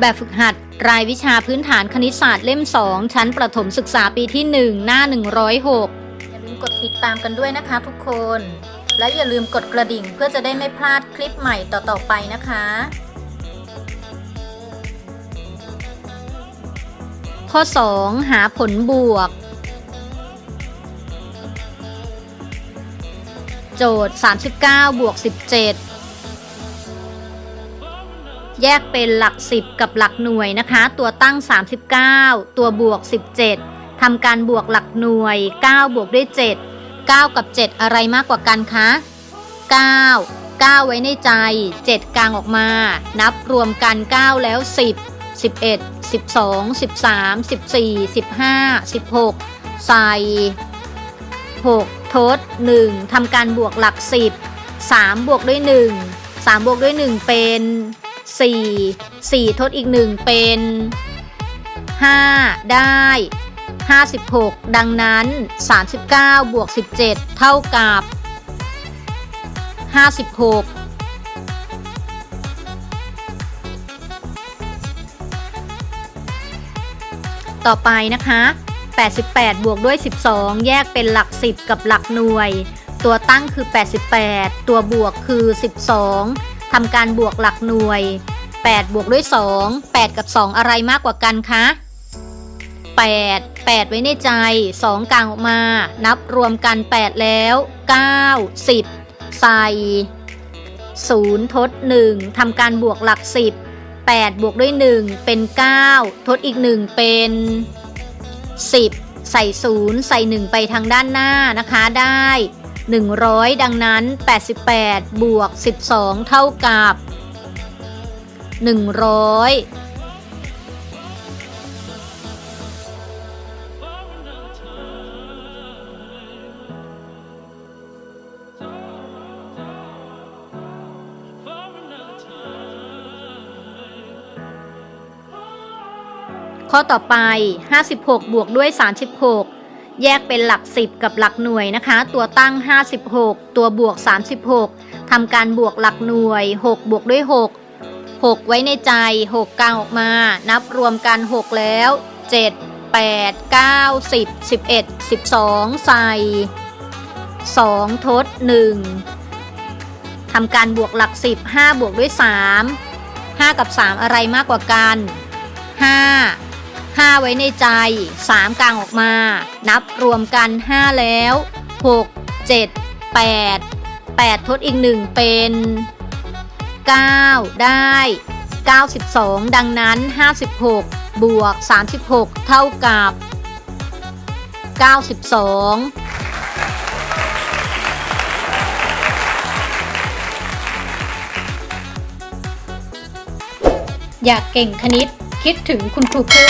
แบบฝึกหัด รายวิชาพื้นฐานคณิตศาสตร์เล่ม 2 ชั้นประถมศึกษาปีที่ 1 หน้า 106 อย่าลืมกดติดตามกันด้วยนะคะทุกคน และอย่าลืมกดกระดิ่งเพื่อจะได้ไม่พลาดคลิปใหม่ต่อๆไปนะคะข้อ 2 หาผลบวก โจทย์ 39 บวก 17 แยกเป็นหลัก 10 กับหลักหน่วยนะคะ ตัวตั้ง 39 ตัวบวก 17ทำการบวกหลักหน่วย 9 บวกด้วย 7 9 กับ 7 อะไรมากกว่ากันคะ 9 9 ไว้ในใจ 7 กลางออกมา นับรวมกัน 9 แล้ว 10 11 12 13 14 15 16 ใส่ 6 ทด 1ทำการบวกหลัก 10 3 บวกด้วย 1 3 บวกด้วย 1 เป็น 4 4 ทดอีก 1 เป็น 5 ได้ 56 ดังนั้น 39 บวก 17 เท่ากับ 56ต่อไปนะคะ 88 บวกด้วย 12 แยกเป็นหลัก 10 กับหลักหน่วย ตัวตั้งคือ 88 ตัวบวกคือ 12ทำการบวกหลักหน่วย 8 บวกด้วย 2 8 กับ 2 อะไรมากกว่ากันคะ 8 8 ไว้ในใจ 2 กลางออกมา นับรวมกัน 8 แล้ว 9 10 ใส่ 0 ทด 1 ทำการบวกหลัก 10 8 บวกด้วย 1 เป็น 9 ทดอีก 1 เป็น 10 ใส่ 0 ใส่ 1 ไปทางด้านหน้านะคะได้ 100 ดังนั้น 88 บวก 12 เท่ากับ 100ข้อต่อไป 56 บวกด้วย 36 แยกเป็นหลัก 10 กับหลักหน่วยนะคะ ตัวตั้ง 56 ตัวบวก 36ทำการบวกหลักหน่วย 6 บวกด้วย 6 หกไว้ในใจหกกลางออกมา นับรวมกันหกแล้วเจ็ดแปดเก้าสิบสิบเอ็ดสิบสองใส่สองทดหนึ่งทำการบวกหลักสิบห้าบวกด้วยสามห้ากับสามอะไรมากกว่ากันห้าห้าไว้ในใจสามกลางออกมา นับรวมกันห้าแล้วหกเจ็ดแปดแปดทดอีกหนึ่งเป็น 9 ได้ 92 ดังนั้น 56 บวก 36 เท่ากับ 92 อยากเก่งคณิตคิดถึงคุณครูพึ่ง